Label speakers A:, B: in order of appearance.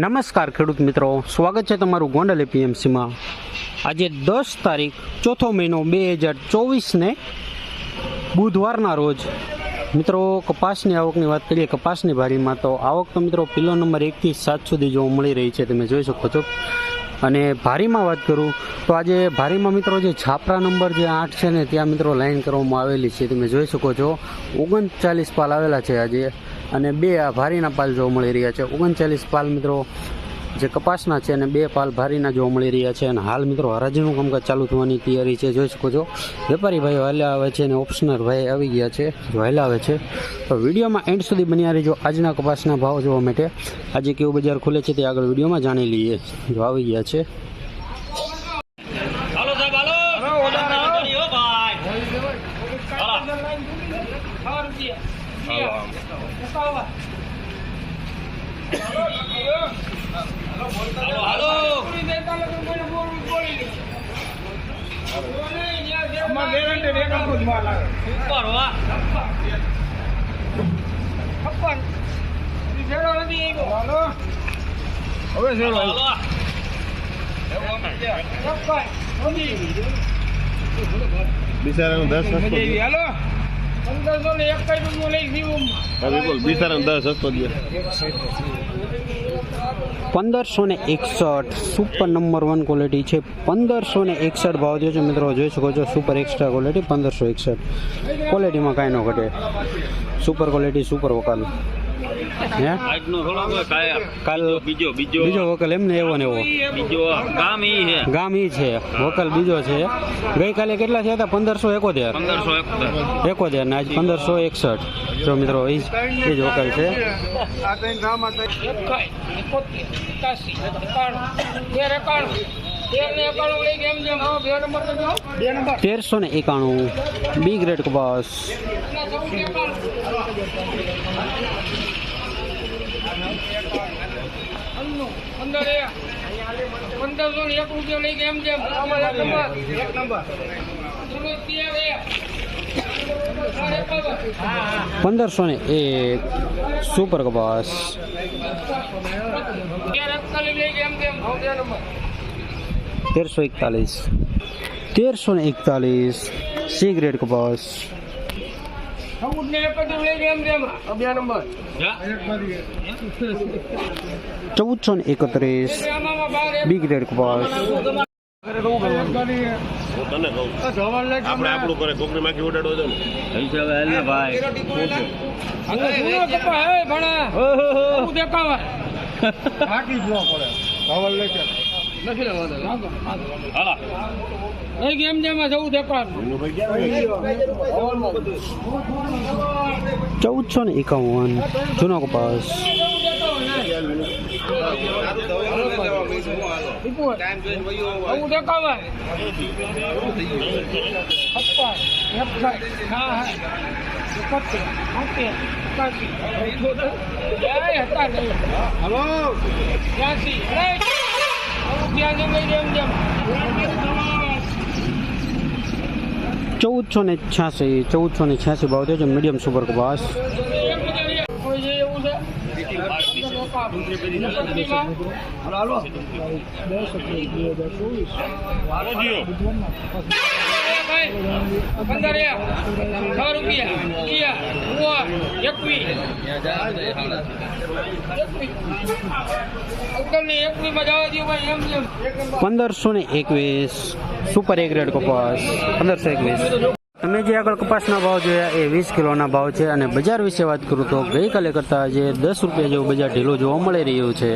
A: નમસ્કાર ખેડૂત મિત્રો. સ્વાગત છે તમારું ગોંડલ એપીએમસીમાં. આજે દસ તારીખ, ચોથો મહિનો બે હજાર ચોવીસને બુધવારના રોજ. મિત્રો, કપાસની આવકની વાત કરીએ, કપાસની ભારીમાં તો આવક તો મિત્રો પિલો નંબર એકથી સાત સુધી જોવા મળી રહી છે, તમે જોઈ શકો છો. અને ભારીમાં વાત કરું, તો આજે ભારીમાં મિત્રો જે છાપરા નંબર જે આઠ છે ને, ત્યાં મિત્રો લાઈન કરવામાં આવેલી છે, તમે જોઈ શકો છો. ઓગણચાલીસ પાલ આવેલા છે આજે. અને બે આ ભારીના પાલ જોવા મળી રહ્યા છે. ઓગણચાલીસ પાલ મિત્રો જે કપાસના છે અને બે પાલ ભારીના જોવા મળી રહ્યા છે. અને હાલ મિત્રો હરાજીનું કામકાજ ચાલુ થવાની તૈયારી છે. જોઈ શકો છો, વેપારી ભાઈ વહેલા આવે છે અને ઓપ્શનર ભાઈ આવી ગયા છે, જો હાલ્યા આવે છે. તો વિડીયોમાં એન્ડ સુધી બન્યા રહીજો આજના કપાસના ભાવ જોવા માટે. આજે કેવું બજાર ખુલે છે તે આગળ વિડીયોમાં જાણી લઈએ. જો આવી ગયા છે
B: હાલો સાહેબ હાલો કરી હો ભાઈ હાલો હાલો. હાલો ઉપર
C: દસ હાલો.
A: પંદરસો ને એકસઠ સુપર નંબર વન ક્વોલિટી છે. પંદરસો ને એકસઠ ભાવ થયો છે મિત્રો, જોઈ શકો છો સુપર એક્સ્ટ્રા ક્વોલિટી પંદરસો એકસઠ. ક્વોલિટીમાં કાંઈ ન ઘટે. સુપર ક્વોલિટી સુપર વકાલ હે? કાલ
B: બીજો બીજો
A: બીજો વકલ એમને એવો ને એવો.
B: બીજો ગામ ઈ છે.
A: ગામ ઈ છે. વકલ બીજો છે. ગઈકાલે કેટલા થયા હતા? પંદરસો એકોતેર. એકોતેર. ને આજ પંદરસો એકસઠ. જો મિત્રો એ જ વકલ છે. તેરસો ને એકાણું. બી ગ્રેડ કપાસ
D: પંદરસો ને. એક
A: સુપર કપાસ તેરસો એકતાલીસ. તેરસો ને એકતાલીસ. સી ગ્રેડ કપાસ ચૌદસો ને એકત્રીસ. બી ગ્રેડ કપાસ
C: આપણે આપણું કરે કોકરી માખી ઉડાડો ને?
B: હવે જેમાં જવું ભાઈ હાલો
A: ચૌદસો ને એકાવન. જૂનો કપાસ.
D: હલો ત્યાંસી ત્યાં લઈ જેમ જેમ
A: ચૌદસો ને છ્યાસી ચૌદસો ને છ્યાસી ભાવ થયો છે મીડિયમ સુપર કપાસ
D: કોઈ છે પંદર છ રૂપિયા એમ જેમ
A: પંદરસો ને એકવીસ સુપર એક રેડ કપાસ, પંદરસો એકવીસ. તમે જે આગળ કપાસના ભાવ જોયા એ વીસ કિલોના ભાવ છે અને બજાર વિશે વાત કરું તો ગઈકાલે કરતાં આજે દસ રૂપિયા જેવું બજાર ઢીલો જોવા મળી રહ્યું છે.